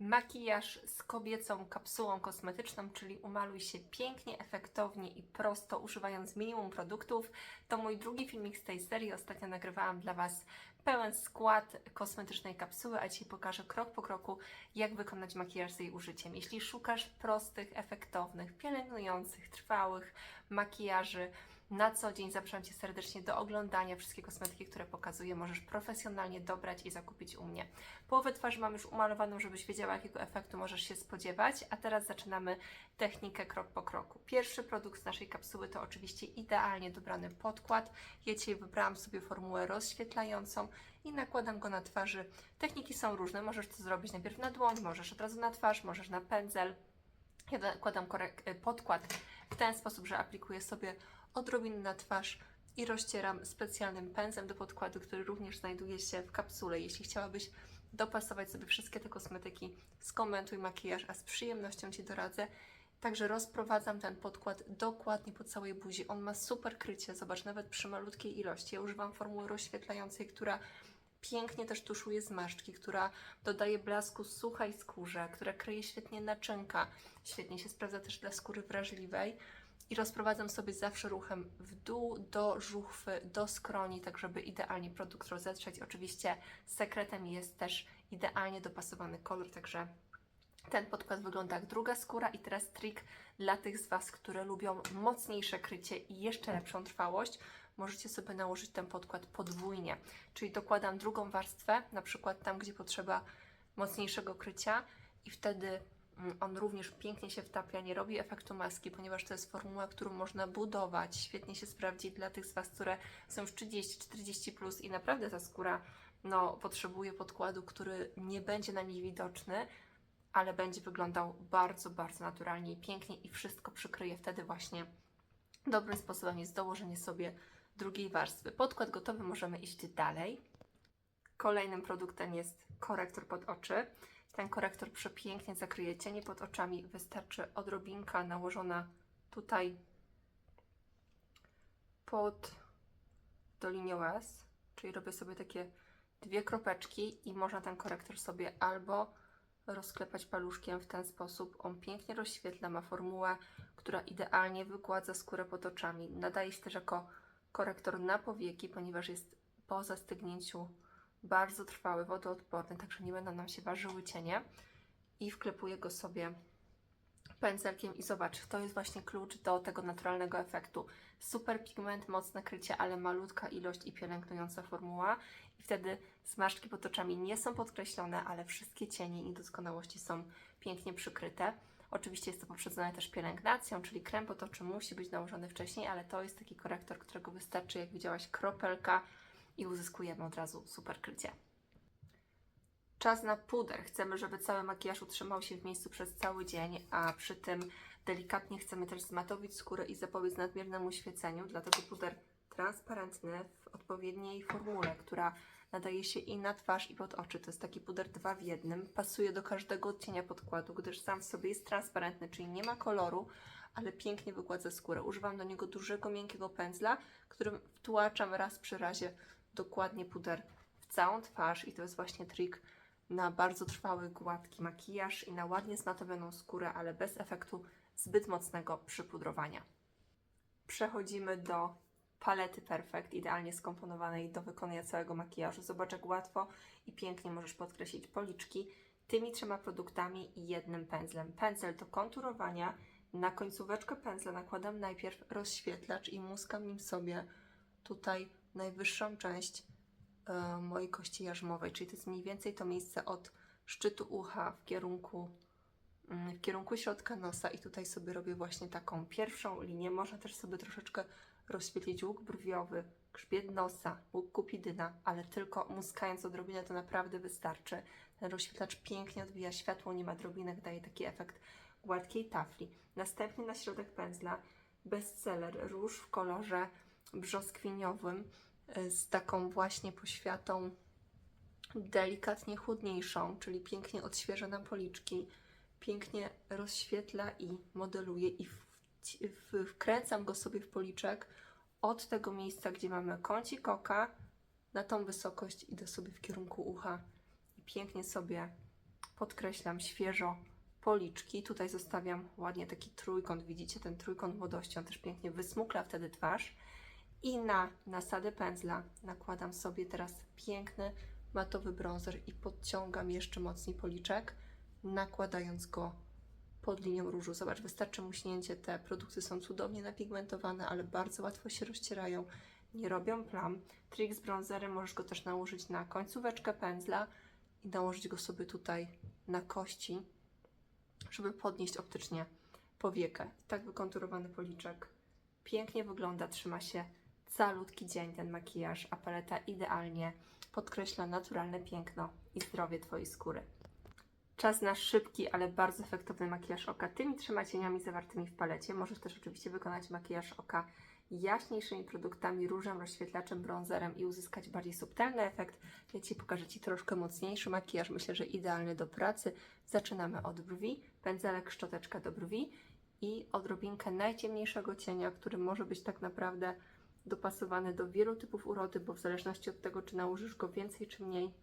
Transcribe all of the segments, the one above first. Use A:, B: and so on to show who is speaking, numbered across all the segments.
A: makijaż z kobiecą kapsułą kosmetyczną, czyli umaluj się pięknie, efektownie i prosto, używając minimum produktów. To mój drugi filmik z tej serii. Ostatnio nagrywałam dla Was pełen skład kosmetycznej kapsuły, a dzisiaj pokażę krok po kroku, jak wykonać makijaż z jej użyciem. Jeśli szukasz prostych, efektownych, pielęgnujących, trwałych makijaży, na co dzień zapraszam Cię serdecznie do oglądania. Wszystkie kosmetyki, które pokazuję, możesz profesjonalnie dobrać i zakupić u mnie. Połowę twarzy mam już umalowaną, żebyś wiedziała, jakiego efektu możesz się spodziewać. A teraz zaczynamy technikę krok po kroku. Pierwszy produkt z naszej kapsuły to oczywiście idealnie dobrany podkład. Ja dzisiaj wybrałam sobie formułę rozświetlającą i nakładam go na twarzy. Techniki są różne. Możesz to zrobić najpierw na dłoń, możesz od razu na twarz, możesz na pędzel. Ja nakładam podkład w ten sposób, że aplikuję sobie odrobinę na twarz i rozcieram specjalnym pędzlem do podkładu, który również znajduje się w kapsule. Jeśli chciałabyś dopasować sobie wszystkie te kosmetyki, skomentuj makijaż, a z przyjemnością Ci doradzę. Także rozprowadzam ten podkład dokładnie po całej buzi. On ma super krycie, zobacz, nawet przy malutkiej ilości. Ja używam formuły rozświetlającej, która pięknie też tuszuje zmarszczki, która dodaje blasku suchej skórze, która kryje świetnie naczynka. Świetnie się sprawdza też dla skóry wrażliwej i rozprowadzam sobie zawsze ruchem w dół do żuchwy, do skroni, tak żeby idealnie produkt rozetrzeć. Oczywiście sekretem jest też idealnie dopasowany kolor, także ten podkład wygląda jak druga skóra i teraz trik dla tych z Was, które lubią mocniejsze krycie i jeszcze lepszą trwałość. Możecie sobie nałożyć ten podkład podwójnie, czyli dokładam drugą warstwę, na przykład tam, gdzie potrzeba mocniejszego krycia i wtedy On również pięknie się wtapia, nie robi efektu maski, ponieważ to jest formuła, którą można budować. Świetnie się sprawdzi dla tych z Was, które są już 30-40 plus i naprawdę ta skóra no, potrzebuje podkładu, który nie będzie na niej widoczny, ale będzie wyglądał bardzo, bardzo naturalnie i pięknie i wszystko przykryje wtedy właśnie dobrym sposobem jest dołożenie sobie drugiej warstwy. Podkład gotowy, możemy iść dalej. Kolejnym produktem jest korektor pod oczy. Ten korektor przepięknie zakryje cienie pod oczami. Wystarczy odrobinka nałożona tutaj pod dolinię łez, czyli robię sobie takie dwie kropeczki i można ten korektor sobie albo rozklepać paluszkiem w ten sposób. On pięknie rozświetla, ma formułę, która idealnie wygładza skórę pod oczami. Nadaje się też jako korektor na powieki, ponieważ jest po zastygnięciu bardzo trwały, wodoodporny, także nie będą nam się ważyły cienie. I wklepuję go sobie pędzelkiem i zobacz, to jest właśnie klucz do tego naturalnego efektu. Super pigment, mocne krycie, ale malutka ilość i pielęgnująca formuła. I wtedy zmarszczki pod oczami nie są podkreślone, ale wszystkie cienie i niedoskonałości są pięknie przykryte. Oczywiście jest to poprzedzone też pielęgnacją, czyli krem pod oczy musi być nałożony wcześniej, ale to jest taki korektor, którego wystarczy, jak widziałaś, kropelka i uzyskujemy od razu super krycie. Czas na puder. Chcemy, żeby cały makijaż utrzymał się w miejscu przez cały dzień, a przy tym delikatnie chcemy też zmatowić skórę i zapobiec nadmiernemu świeceniu, dlatego puder transparentny w odpowiedniej formule, która nadaje się i na twarz, i pod oczy. To jest taki puder dwa w jednym. Pasuje do każdego odcienia podkładu, gdyż sam w sobie jest transparentny, czyli nie ma koloru, ale pięknie wygładza skórę. Używam do niego dużego, miękkiego pędzla, którym wtłaczam raz przy razie dokładnie puder w całą twarz i to jest właśnie trik na bardzo trwały, gładki makijaż i na ładnie zmatowioną skórę, ale bez efektu zbyt mocnego przypudrowania. Przechodzimy do palety Perfect, idealnie skomponowanej do wykonania całego makijażu. Zobacz, jak łatwo i pięknie możesz podkreślić policzki tymi trzema produktami i jednym pędzlem. Pędzel do konturowania. Na końcóweczkę pędzla nakładam najpierw rozświetlacz i muskam nim sobie tutaj najwyższą część e, mojej kości jarzmowej, czyli to jest mniej więcej to miejsce od szczytu ucha w kierunku, mm, w kierunku środka nosa i tutaj sobie robię właśnie taką pierwszą linię. Można też sobie troszeczkę rozświetlić łuk brwiowy, grzbiet nosa, łuk kupidyna, ale tylko muskając odrobinę to naprawdę wystarczy. Ten rozświetlacz pięknie odbija światło, nie ma drobinek, daje taki efekt gładkiej tafli. Następnie na środek pędzla bestseller róż w kolorze brzoskwiniowym y, z taką właśnie poświatą delikatnie chłodniejszą, czyli pięknie odświeża nam policzki, pięknie rozświetla i modeluje i wkręcam go sobie w policzek od tego miejsca, gdzie mamy kącik oka na tą wysokość idę sobie w kierunku ucha i pięknie sobie podkreślam świeżo policzki. Tutaj zostawiam ładnie taki trójkąt. Widzicie ten trójkąt młodości, on też pięknie wysmukla wtedy twarz. I na nasadę pędzla nakładam sobie teraz piękny matowy bronzer i podciągam jeszcze mocniej policzek, nakładając go pod linią różu. Zobacz, wystarczy muśnięcie. Te produkty są cudownie napigmentowane, ale bardzo łatwo się rozcierają, nie robią plam. Trik z bronzerem możesz go też nałożyć na końcóweczkę pędzla i nałożyć go sobie tutaj na kości, żeby podnieść optycznie powiekę. Tak wykonturowany policzek pięknie wygląda, trzyma się calutki dzień ten makijaż, a paleta idealnie podkreśla naturalne piękno i zdrowie Twojej skóry. Czas na szybki, ale bardzo efektowny makijaż oka tymi trzema cieniami zawartymi w palecie. Możesz też oczywiście wykonać makijaż oka jaśniejszymi produktami, różem, rozświetlaczem, bronzerem i uzyskać bardziej subtelny efekt. Ja Ci pokażę Ci troszkę mocniejszy makijaż, myślę, że idealny do pracy. Zaczynamy od brwi, pędzelek, szczoteczka do brwi i odrobinkę najciemniejszego cienia, który może być tak naprawdę dopasowany do wielu typów urody, bo w zależności od tego, czy nałożysz go więcej czy mniej,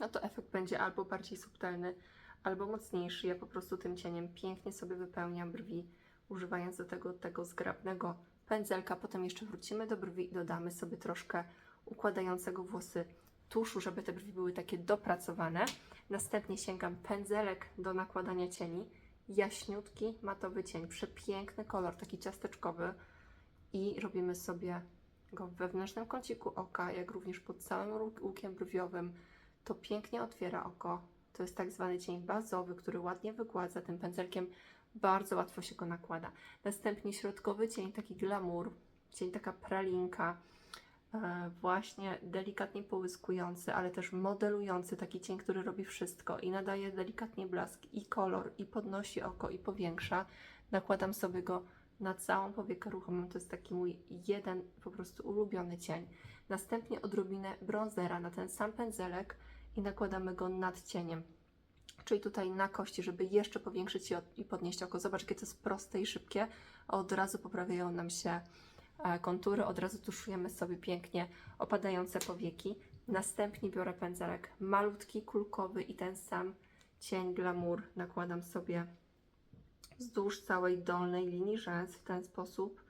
A: no to efekt będzie albo bardziej subtelny, albo mocniejszy. Ja po prostu tym cieniem pięknie sobie wypełniam brwi, używając do tego tego zgrabnego pędzelka. Potem jeszcze wrócimy do brwi i dodamy sobie troszkę układającego włosy tuszu, żeby te brwi były takie dopracowane. Następnie sięgam pędzelek do nakładania cieni. Jaśniutki, matowy cień, przepiękny kolor, taki ciasteczkowy. I robimy sobie go w wewnętrznym kąciku oka, jak również pod całym łuk- łukiem brwiowym. To pięknie otwiera oko. To jest tak zwany cień bazowy, który ładnie wygładza tym pędzelkiem. Bardzo łatwo się go nakłada. Następnie środkowy cień, taki glamour, cień taka pralinka, e, właśnie delikatnie połyskujący, ale też modelujący, taki cień, który robi wszystko i nadaje delikatnie blask i kolor, i podnosi oko, i powiększa. Nakładam sobie go na całą powiekę ruchomą. To jest taki mój jeden po prostu ulubiony cień. Następnie odrobinę bronzera na ten sam pędzelek i nakładamy go nad cieniem. Czyli tutaj na kości, żeby jeszcze powiększyć i od- i podnieść oko. Zobacz, jakie to jest proste i szybkie. Od razu poprawiają nam się e, kontury, od razu tuszujemy sobie pięknie opadające powieki. Następnie biorę pędzelek malutki, kulkowy i ten sam cień glamour nakładam sobie wzdłuż całej dolnej linii rzęs w ten sposób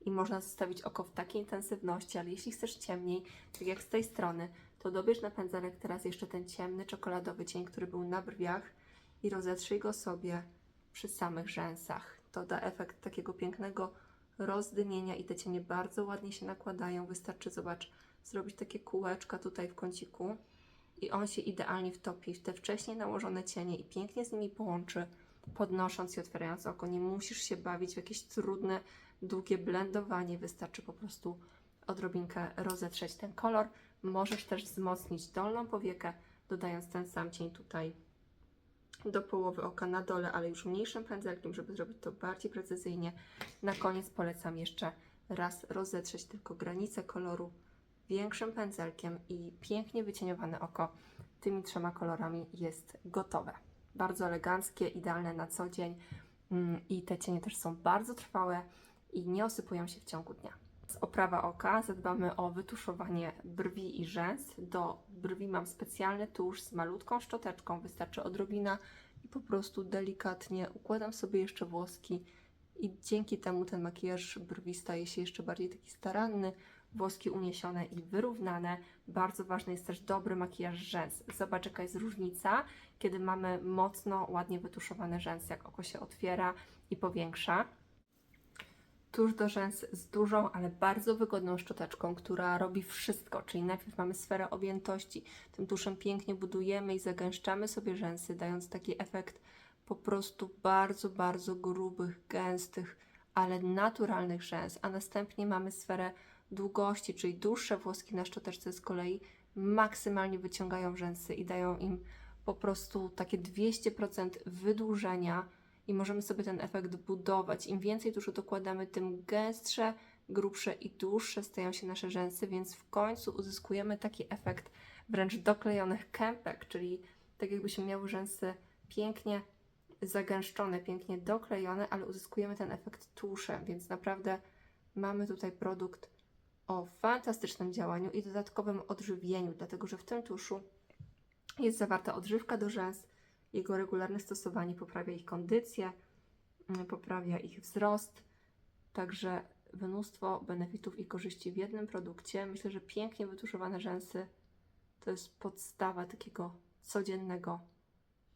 A: i można zostawić oko w takiej intensywności, ale jeśli chcesz ciemniej, tak jak z tej strony, to dobierz na pędzelek teraz jeszcze ten ciemny czekoladowy cień, który był na brwiach i rozetrzyj go sobie przy samych rzęsach. To da efekt takiego pięknego rozdymienia i te cienie bardzo ładnie się nakładają. Wystarczy, zobacz, zrobić takie kółeczka tutaj w kąciku i on się idealnie wtopi w te wcześniej nałożone cienie i pięknie z nimi połączy, podnosząc i otwierając oko. Nie musisz się bawić w jakieś trudne, długie blendowanie. Wystarczy po prostu odrobinkę rozetrzeć ten kolor. Możesz też wzmocnić dolną powiekę, dodając ten sam cień tutaj do połowy oka na dole, ale już mniejszym pędzelkiem, żeby zrobić to bardziej precyzyjnie. Na koniec polecam jeszcze raz rozetrzeć tylko granicę koloru większym pędzelkiem i pięknie wycieniowane oko tymi trzema kolorami jest gotowe. Bardzo eleganckie, idealne na co dzień Mm, i te cienie też są bardzo trwałe i nie osypują się w ciągu dnia. Z oprawa oka zadbamy o wytuszowanie brwi i rzęs. Do brwi mam specjalny tusz z malutką szczoteczką, wystarczy odrobina i po prostu delikatnie układam sobie jeszcze włoski i dzięki temu ten makijaż brwi staje się jeszcze bardziej taki staranny, włoski uniesione i wyrównane. Bardzo ważny jest też dobry makijaż rzęs. Zobacz jaka jest różnica, kiedy mamy mocno, ładnie wytuszowane rzęsy, jak oko się otwiera i powiększa. Tuż do rzęs z dużą, ale bardzo wygodną szczoteczką, która robi wszystko, czyli najpierw mamy sferę objętości, tym tuszem pięknie budujemy i zagęszczamy sobie rzęsy, dając taki efekt po prostu bardzo, bardzo grubych, gęstych, ale naturalnych rzęs, a następnie mamy sferę długości, czyli dłuższe włoski na szczoteczce z kolei maksymalnie wyciągają rzęsy i dają im po prostu takie 200% wydłużenia i możemy sobie ten efekt budować. Im więcej tuszu dokładamy, tym gęstsze, grubsze i dłuższe stają się nasze rzęsy, więc w końcu uzyskujemy taki efekt wręcz doklejonych kępek, czyli tak jakbyśmy miały rzęsy pięknie zagęszczone, pięknie doklejone, ale uzyskujemy ten efekt tuszem, więc naprawdę mamy tutaj produkt o fantastycznym działaniu i dodatkowym odżywieniu, dlatego że w tym tuszu jest zawarta odżywka do rzęs, jego regularne stosowanie poprawia ich kondycję, mm, poprawia ich wzrost. Także mnóstwo benefitów i korzyści w jednym produkcie. Myślę, że pięknie wytuszowane rzęsy to jest podstawa takiego codziennego,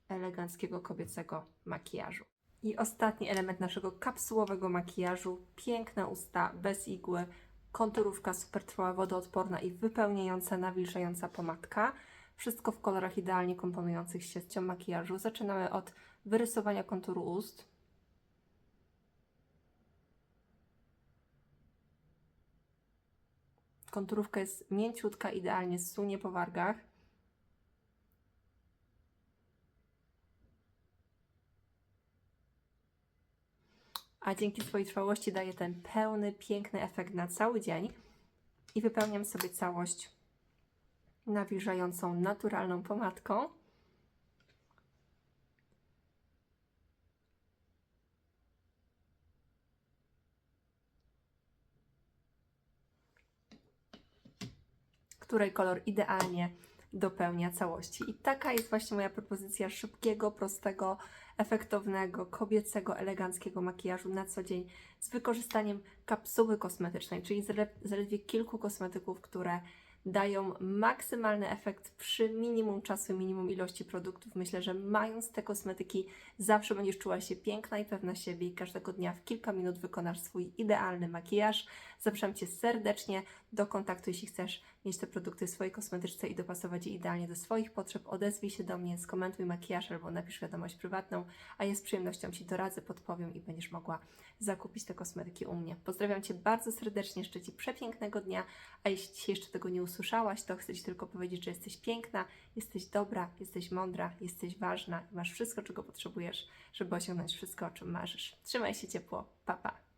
A: eleganckiego kobiecego makijażu. I ostatni element naszego kapsułowego makijażu: piękne usta bez igły, konturówka super trwała, wodoodporna i wypełniająca, nawilżająca pomadka. Wszystko w kolorach idealnie komponujących się z cią makijażu. Zaczynamy od wyrysowania konturu ust. Konturówka jest mięciutka, idealnie zsunie po wargach. A dzięki swojej trwałości daje ten pełny, piękny efekt na cały dzień. I wypełniam sobie całość nawilżającą, naturalną pomadką. której kolor idealnie dopełnia całości. I taka jest właśnie moja propozycja szybkiego, prostego, efektownego, kobiecego, eleganckiego makijażu na co dzień z wykorzystaniem kapsuły kosmetycznej, czyli zale- zaledwie kilku kosmetyków, które dają maksymalny efekt przy minimum czasu, minimum ilości produktów. Myślę, że mając te kosmetyki, zawsze będziesz czuła się piękna i pewna siebie i każdego dnia w kilka minut wykonasz swój idealny makijaż. Zapraszam Cię serdecznie do kontaktu, jeśli chcesz mieć te produkty w swojej kosmetyczce i dopasować je idealnie do swoich potrzeb. Odezwij się do mnie, skomentuj makijaż albo napisz wiadomość prywatną, a ja z przyjemnością Ci doradzę, podpowiem i będziesz mogła zakupić te kosmetyki u mnie. Pozdrawiam Cię bardzo serdecznie, życzę Ci przepięknego dnia, a jeśli dzisiaj jeszcze tego nie usłyszałaś, to chcę Ci tylko powiedzieć, że jesteś piękna, jesteś dobra, jesteś mądra, jesteś ważna i masz wszystko, czego potrzebujesz, żeby osiągnąć wszystko, o czym marzysz. Trzymaj się ciepło, pa pa!